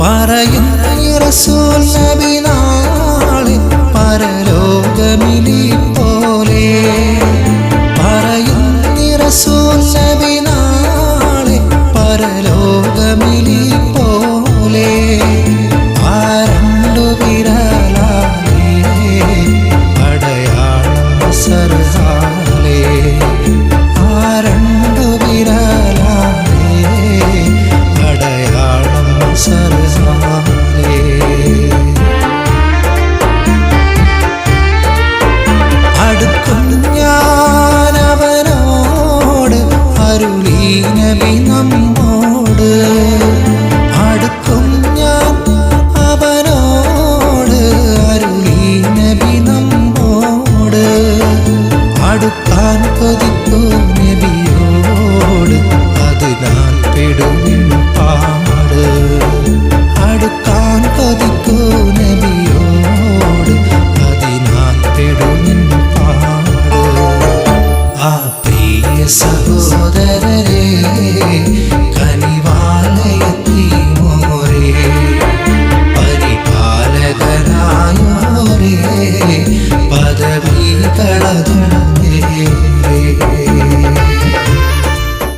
പറയും റസൂൽ നബി നാളെ പരലോകമിലി പോലെ പറയും റസൂൽ നബി നാളെ പരലോകമിലി പോലെ പ്രിയ സഹോദരരെ